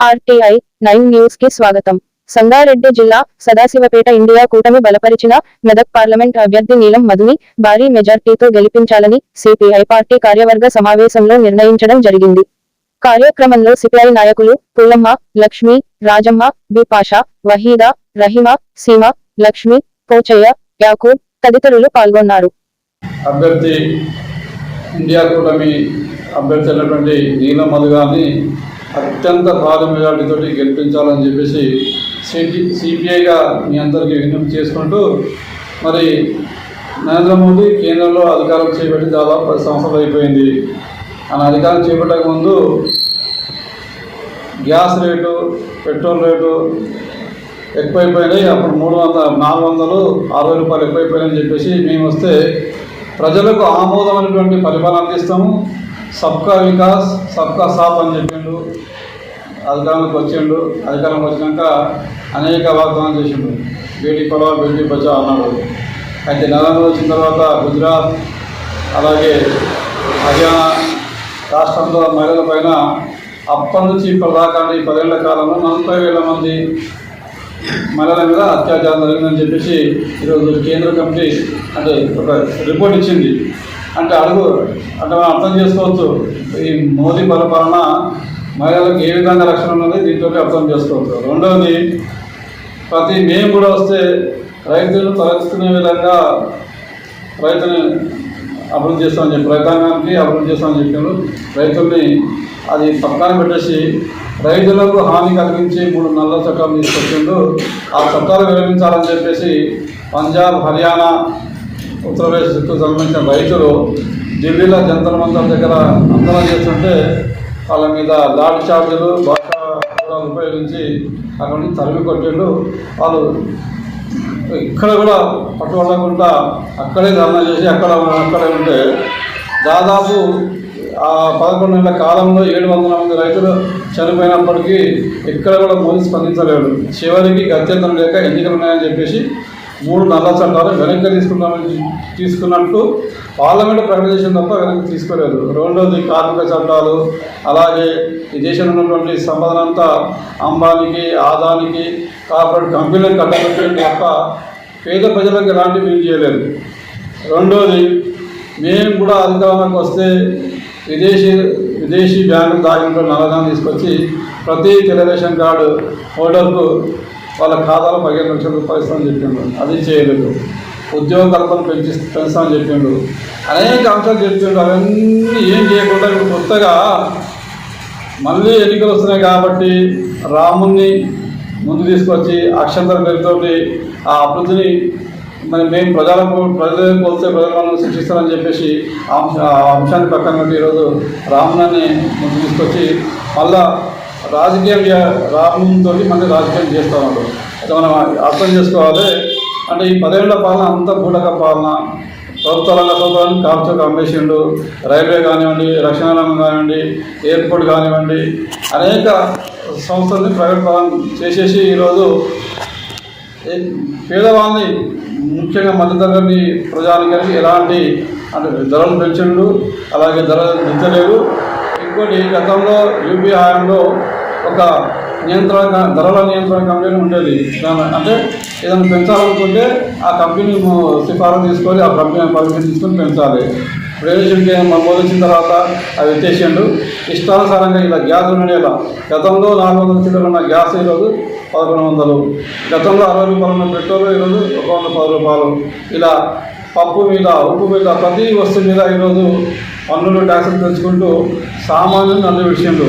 RTI nine న్యూస్కి స్వాగతం. సంగారెడ్డి జిల్లా సదాశివపేట ఇండియా కూటమి బలపరిచిన మెదక్ పార్లమెంట్ అభ్యర్థి నీలం మధుని భారీ మెజార్టీతో గెలిపించాలని సిపిఐ పార్టీ కార్యవర్గ సమావేశంలో నిర్ణయించడం జరిగింది. కార్యక్రమంలో సిపిఐ నాయకులు పూలమ్మ లక్ష్మి రాజమ్మ బి పాషా వహీదా రహిమ సీమ లక్ష్మి పోచయ్య యాకూబ్ తదితరులు పాల్గొన్నారు. అభ్యర్థి ఇండియా కూటమి అభ్యర్థి అయినటువంటి నీలం మధు గారిని అత్యంత భారీ మెజార్టీతో గెలిపించాలని చెప్పేసి సిటి సిపిఐగా మీ అందరికీ విజ్ఞప్తి చేసుకుంటూ మరి నరేంద్ర మోదీ కేంద్రంలో అధికారం చేపట్టి దాదాపు పది సంవత్సరాలు అయిపోయింది. ఆయన అధికారం చేపట్టక ముందు గ్యాస్ రేటు పెట్రోల్ రేటు ఎక్కువైపోయినాయి. అప్పుడు మూడు వందల నాలుగు వందలు అరవై రూపాయలు ఎక్కువైపోయినాయని చెప్పేసి మేము వస్తే ప్రజలకు ఆమోదమైనటువంటి పరిపాలన అందిస్తాము. సబ్కా వికాస్ సబ్కా సాత్ అని చెప్పిండు. అధికారంలోకి వచ్చిండు. అధికారంలోకి వచ్చినాక అనేక వాగ్దానం చేసిండు. బేటీ పడవ బేటీ బచావ్ అన్నాడు అయితే నరేంద్ర వచ్చిన తర్వాత గుజరాత్ అలాగే హర్యానా రాష్ట్రంలో మహిళల పైన అప్పటి నుంచి ఇప్పటిదాకా ఈ పదేళ్ళ కాలంలో నలభై వేల మంది మహిళల మీద అత్యాచారం జరిగిందని చెప్పేసి ఈరోజు కేంద్ర కమిటీ అంటే ఒక రిపోర్ట్ ఇచ్చింది. అంటే అడుగు. అంటే మనం అర్థం చేసుకోవచ్చు. ఈ మోదీ పరిపాలన మహిళలకు ఏ విధంగా రక్షణ ఉన్నది దీంతో అర్థం చేసుకోవచ్చు. రెండవది ప్రతి మేము కూడా వస్తే రైతులు తలెత్తుకునే విధంగా రైతుని అభివృద్ధి చేస్తామని చెప్పి రైతాంగానికి అభివృద్ధి చేస్తామని చెప్పారు. రైతుల్ని అది పక్కన పెట్టేసి రైతులకు హాని కలిగించి మూడు నల్ల చట్టాలు తీసుకొచ్చిండు ఆ చట్టాలు విరమించాలని చెప్పేసి పంజాబ్ హర్యానా ఉత్తరప్రదేశ్కు సంబంధించిన రైతులు ఢిల్లీలో జంతర్ మంతర్ దగ్గర ఆందోళన చేస్తుంటే వాళ్ళ మీద లాఠీ చార్జీలు భాష ఉపయోగించి అక్కడి నుంచి తరిమి కొట్టిండు. వాళ్ళు ఇక్కడ కూడా పట్టుబడకుండా అక్కడే ధర్నా చేసి అక్కడ అక్కడే ఉంటే దాదాపు ఆ పదకొండు నెలల కాలంలో ఏడు వందల మంది రైతులు చనిపోయినప్పటికీ ఎక్కడ కూడా మోదీ స్పందించలేడు చివరికి గత్యంతరం లేక ఎన్నికలు ఉన్నాయని చెప్పేసి మూడు నల్ల చట్టాలు వెనక్కి తీసుకున్నామని తీసుకున్నట్టు పార్లమెంట్ ప్రకటన చేసిన తప్ప వెనక్కి తీసుకోలేదు. రెండోది కార్మిక చట్టాలు అలాగే ఈ దేశంలో ఉన్నటువంటి సంపదన అంతా అంబానీకి ఆదానికి కార్పొరేట్ కంపెనీలకు కట్టబెట్టడం తప్ప పేద ప్రజలకు ఎలాంటి చేయలేదు. రెండోది మేము కూడా అధికారంలోకి వస్తే విదేశీ విదేశీ బ్యాంకులు దాగినటువంటి నల్లధనం తీసుకొచ్చి ప్రతి తెలుగుదేశం కార్డు హోల్డర్కు వాళ్ళ ఖాతాలో పదిహేను లక్షల రూపాయలు ఇస్తామని చెప్పిండు అది చేయలేదు. ఉద్యోగ కల్పన పెంచి పెంచామని చెప్పిండు అనేక అంశాలు చెప్పిండు అవన్నీ ఏం చేయకుండా ఇప్పుడు కొత్తగా మళ్ళీ ఎన్నికలు వస్తున్నాయి కాబట్టి రాముణ్ణి ముందు తీసుకొచ్చి అక్షంతర పేరుతోటి ఆ అభివృద్ధిని మరి మేము ప్రజలకు ప్రజలకు పోతే ప్రజలను శిక్షిస్తామని శిక్షిస్తారని చెప్పేసి అంశ- ఆ అంశాన్ని పక్కన పెట్టి ఈరోజు రామునాన్ని ముందు తీసుకొచ్చి మళ్ళా రాజకీయ చే- మళ్ళీ రాజకీయం చేస్తూ ఉంటారు అయితే మనం అర్థం చేసుకోవాలి. అంటే ఈ పదేళ్ళ పాలన అంత బూటక పాలన. ప్రభుత్వ రంగ సౌకర్యాన్ని కాపుచోక అమ్మేసిండు రైల్వే కానివ్వండి రక్షణ రంగం కానివ్వండి ఎయిర్పోర్ట్ కానివ్వండి అనేక సంస్థల్ని ప్రైవేట్ పాలన చేసేసి ఈరోజు పేదవాళ్ళని ముఖ్యంగా మధ్యతరగతి ప్రజానికానికి ఎలాంటి అంటే ధరలు పెంచిండు అలాగే ధరలు పెంచలేదు ఇంకోటి గతంలో యూపీ హయాంలో ఒక నియంత్రణ ధరల నియంత్రణ కంపెనీ ఉండేది. దాని- అంటే ఏదైనా పెంచాలనుకుంటే ఆ కంపెనీ సిఫారసు తీసుకొని ఆ కంపెనీ పర్మిషన్ తీసుకొని పెంచాలి. ఇప్పుడు ఏం వచ్చిన తర్వాత అవి ఎత్తేసిండు. ఇష్టానుసారంగా ఇలా గ్యాస్ ఉండేలా గతంలో నాలుగు వందల చిల్లర ఉన్న గ్యాస్ ఈరోజు పదకొండు వందలు. గతంలో అరవై రూపాయలు ఉన్న పెట్రోల్ ఈరోజు ఒక వంద పది రూపాయలు. ఇలా పప్పు మీద ఉప్పు మీద ప్రతి వస్తువు మీద ఈరోజు పన్నులు ట్యాక్సులు తెచ్చుకుంటూ సామాన్యులు నన్ను విషయంలో